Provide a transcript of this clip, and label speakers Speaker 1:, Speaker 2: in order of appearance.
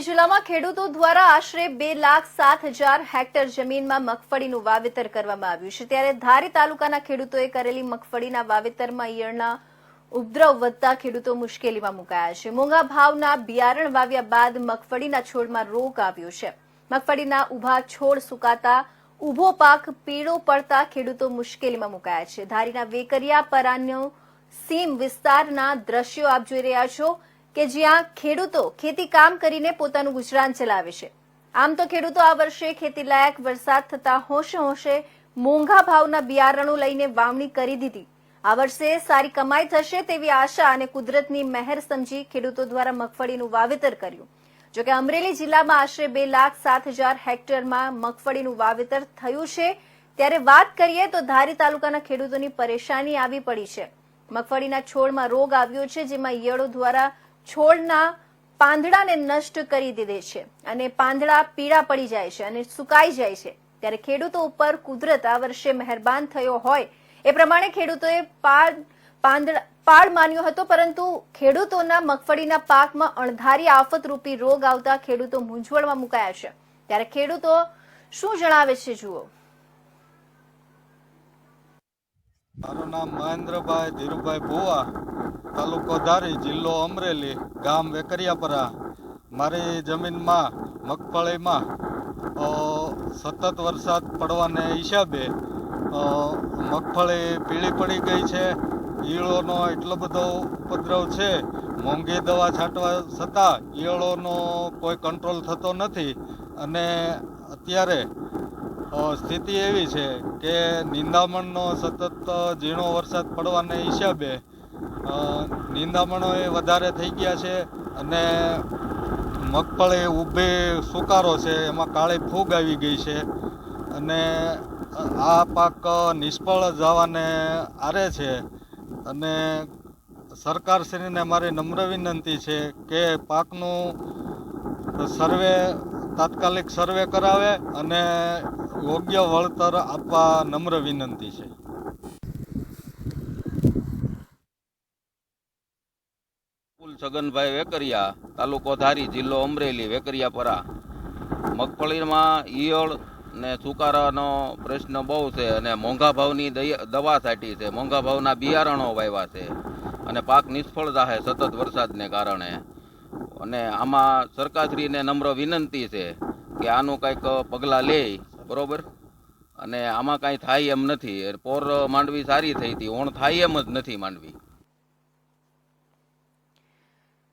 Speaker 1: અમરેલી જિલ્લામાં ખેડૂતો દ્વારા આશરે બે લાખ સાત હજાર હેક્ટર જમીનમાં મગફળીનું વાવેતર કરવામાં આવ્યું છે. ત્યારે ધારી તાલુકાના ખેડૂતોએ કરેલી મગફળીના વાવેતરમાં ઈયળના ઉપદ્રવ વધતા ખેડૂતો મુશ્કેલીમાં મુકાયા છે. મોંઘા ભાવના બિયારણ વાવ્યા બાદ મગફળીના છોડમાં રોગ આવ્યો છે. મગફળીના ઊભા છોડ સુકાતા ઊભો પાક પીળો પડતા ખેડૂતો મુશ્કેલીમાં મુકાયા છે. ધારીના વેકરિયા પરાનો સીમ વિસ્તારના દ્રશ્યો આપ જોઈ રહ્યા છો. કે જ્યાં ખેડૂતો ખેતી કામ કરીને પોતાનું ગુજરાન ચલાવે છે. આમ તો ખેડૂતો આ વર્ષે ખેતી લાયક વરસાદ થતા હોશે હોંશે મોંઘા ભાવના બિયારણો લઈને વાવણી કરી દીધી. આ વર્ષે સારી કમાઈ થશે તેવી આશા અને કુદરતની મહેર સમજી ખેડૂતો દ્વારા મગફળીનું વાવેતર કર્યું. જોકે અમરેલી જિલ્લામાં આશરે બે લાખ સાત હજાર હેક્ટરમાં મગફળીનું વાવેતર થયું છે. ત્યારે વાત કરીએ તો ધારી તાલુકાના ખેડૂતોની પરેશાની આવી પડી છે. મગફળીના છોડમાં રોગ આવ્યો છે, જેમાં ઈયળો દ્વારા છોડના પાંદડાને નષ્ટ કરી દીધે છે અને પાંદડા પીળા પડી જાય છે અને સુકાઈ જાય છે. ત્યારે ખેડૂતો ઉપર કુદરત આ વર્ષે મહેરબાન થયો હોય. એ પ્રમાણે ખેડૂતોએ પાડ માન્યો હતો, પરંતુ ખેડૂતોના મગફળીના પાકમાં અણધારી આફતરૂપી રોગ આવતા ખેડૂતો મૂંઝવણમાં મુકાયા છે. ત્યારે ખેડૂતો શું જણાવે છે, જુઓ.
Speaker 2: મારું નામ મહેન્દ્રભાઈ ધીરુભાઈ ભુવા. તાલુકો ધારી જિલ્લો અમરેલી, ગામ વેકરિયાપરા. મારી જમીનમાં, મગફળીમાં સતત વરસાદ પડવાને હિસાબે મગફળી પીળી પડી ગઈ છે. ઈયળોનો એટલો બધો ઉપદ્રવ છે. મોંઘી દવા છાંટવા છતાં ઈયળોનો કોઈ કંટ્રોલ થતો નથી. અને અત્યારે સ્થિતિ એવી છે કે નિંદામણનો સતત ઝીણો વરસાદ પડવાને હિસાબે નિંદામણો એ વધારે થઈ ગયા છે અને મગફળી ઊભી સુકારો છે, એમાં કાળી ફૂગ આવી ગઈ છે. અને આ પાક નિષ્ફળ જવાને આરે છે. અને સરકારશ્રીને મારી નમ્ર વિનંતી છે કે પાકનું સર્વે, તાત્કાલિક સર્વે કરાવે અને યોગ્ય વળતર આપવા નમ્ર વિનંતી છે.
Speaker 3: છગનભાઈ વેકરિયા, તાલુકો ધારી, જિલ્લો અમરેલી, વેકરિયાપરા. મગફળીમાં ઈયળ ને સુકારાનો પ્રશ્ન બહુ છે અને મોંઘા ભાવની દવા સાટી છે. મોંઘા ભાવના બિયારણો વાવ્યા છે અને પાક નિષ્ફળ થાય સતત વરસાદને કારણે. અને આમાં સરકારશ્રીને નમ્ર વિનંતી છે કે આનું કંઈક પગલાં લે, બરોબર? અને આમાં કાંઈ થાય એમ નથી. પોર માંડવી સારી થઈ હતી, ઓણ થાય એમ જ નથી માંડવી.